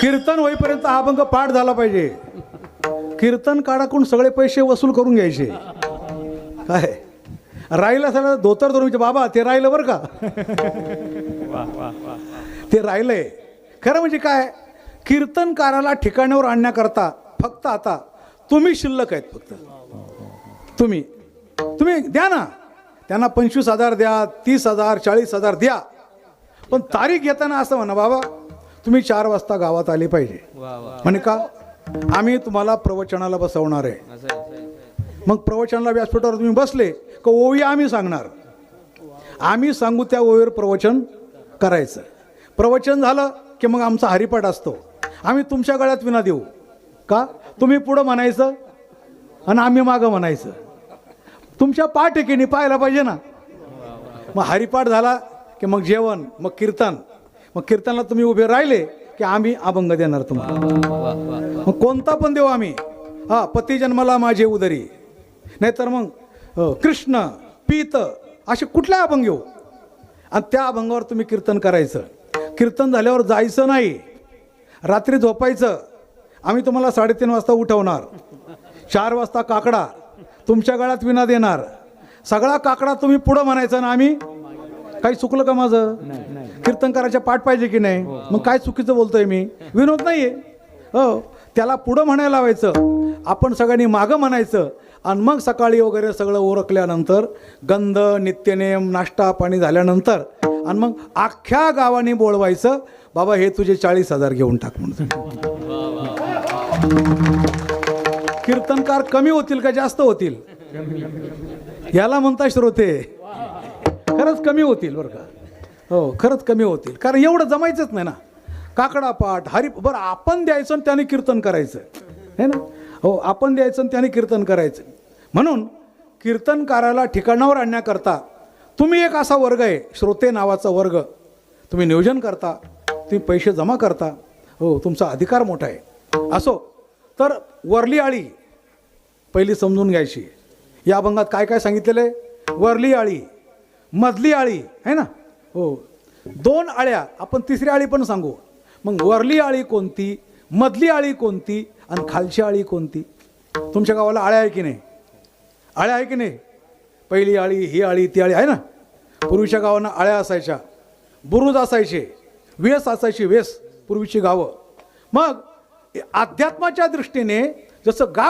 कीर्तन होईपर्यंत हा अभंग पाठ झाला पाहिजे. कीर्तन काढाकडून सगळे पैसे वसूल करून घ्यायचे. काय? राहिलं सगळं धोतर धरून बाबा ते राहिलं बरं का? ते राहिलंय. खरं म्हणजे काय? कीर्तनकाराला ठिकाणावर आणण्याकरता फक्त आता तुम्ही शिल्लक आहेत फक्त. तुम्ही. तुम्ही द्या ना. त्यांना पंचवीस हजार द्या तीस हजार चाळीस हजार द्या. पण तारीख घेताना असं म्हणा बाबा तुम्ही चार वाजता गावात आले पाहिजे. म्हणे का? आम्ही तुम्हाला प्रवचनाला बसवणार आहे. मग प्रवचनाला व्यासपीठावर तुम्ही बसले का ओवी आम्ही सांगणार? आम्ही सांगू त्या ओवीवर प्रवचन करायचं. प्रवचन झालं की मग आमचा हरिपाठ असतो. आम्ही तुमच्या गळ्यात विना देऊ. का? तुम्ही पुढं म्हणायचं आणि आम्ही मागं म्हणायचं. तुमच्या पाठ एकीने पाहायला पाहिजे ना. मग हरिपाठ झाला की मग जेवण मग कीर्तन. मग कीर्तनाला तुम्ही उभे राहिले की आम्ही अभंग देणार तुम्हाला. मग कोणता पण देऊ आम्ही हा पती जन्माला माझे उदरी. नाहीतर मग कृष्ण पीत असे कुठल्या अभंग घेऊ आणि त्या अभंगावर तुम्ही कीर्तन करायचं. कीर्तन झाल्यावर जायचं नाही. रात्री झोपायचं. आम्ही तुम्हाला साडेतीन वाजता उठवणार. चार वाजता काकडा. तुमच्या गळ्यात विना देणार. सगळा काकडा तुम्ही पुढं म्हणायचं ना आम्ही काही चुकलं का माझं? कीर्तन करायच्या पाठ पाहिजे की नाही? मग काय चुकीचं बोलतोय मी? विनोद नाहीये. हो त्याला पुढं म्हणायला लावायचं. आपण सगळ्यांनी मागं म्हणायचं. आणि मग सकाळी वगैरे सगळं ओरखल्यानंतर गंध नित्यनेम नाश्ता पाणी झाल्यानंतर आणि मग अख्ख्या गावाने बोलवायचं बाबा हे तुझे चाळीस हजार घेऊन टाक म्हणून. कीर्तनकार कमी होतील का जास्त होतील? याला म्हणता श्रोते खरंच कमी होतील बरं का? हो खरंच कमी होतील. कारण एवढं जमायचंच नाही ना. काकडा पाठ हरी बरं आपण द्यायचं आणि त्याने कीर्तन करायचं. आहे ना? हो आपण द्यायचं आणि त्याने कीर्तन करायचं. म्हणून कीर्तनकाराला ठिकाणावर आणण्याकरता तुम्ही एक असा वर्ग आहे श्रोते नावाचा वर्ग. तुम्ही नियोजन करता तुम्ही पैसे जमा करता. हो तुमचा अधिकार मोठा आहे. असो तर वरली आळी पहिली समजून घ्यायची. या अभंगात काय काय सांगितलेलं आहे? वरली आळी. मधली आळी आहे ना? हो. दोन आळ्या आपण तिसरी आळी पण सांगू. मग वरली आळी कोणती मधली आळी कोणती आणि खालची आळी कोणती? तुमच्या गावाला आळ्या आहे की नाही? आळ्या आहे की नाही? पहिली आळी ही आळी ती आळी आहे ना? पूर्वीच्या गावांना आळ्या असायच्या. बुरुज असायचे. वेस असायची वेस पूर्वीची गावं. मग अध्यात्माच्या दृष्टीने जसं गाव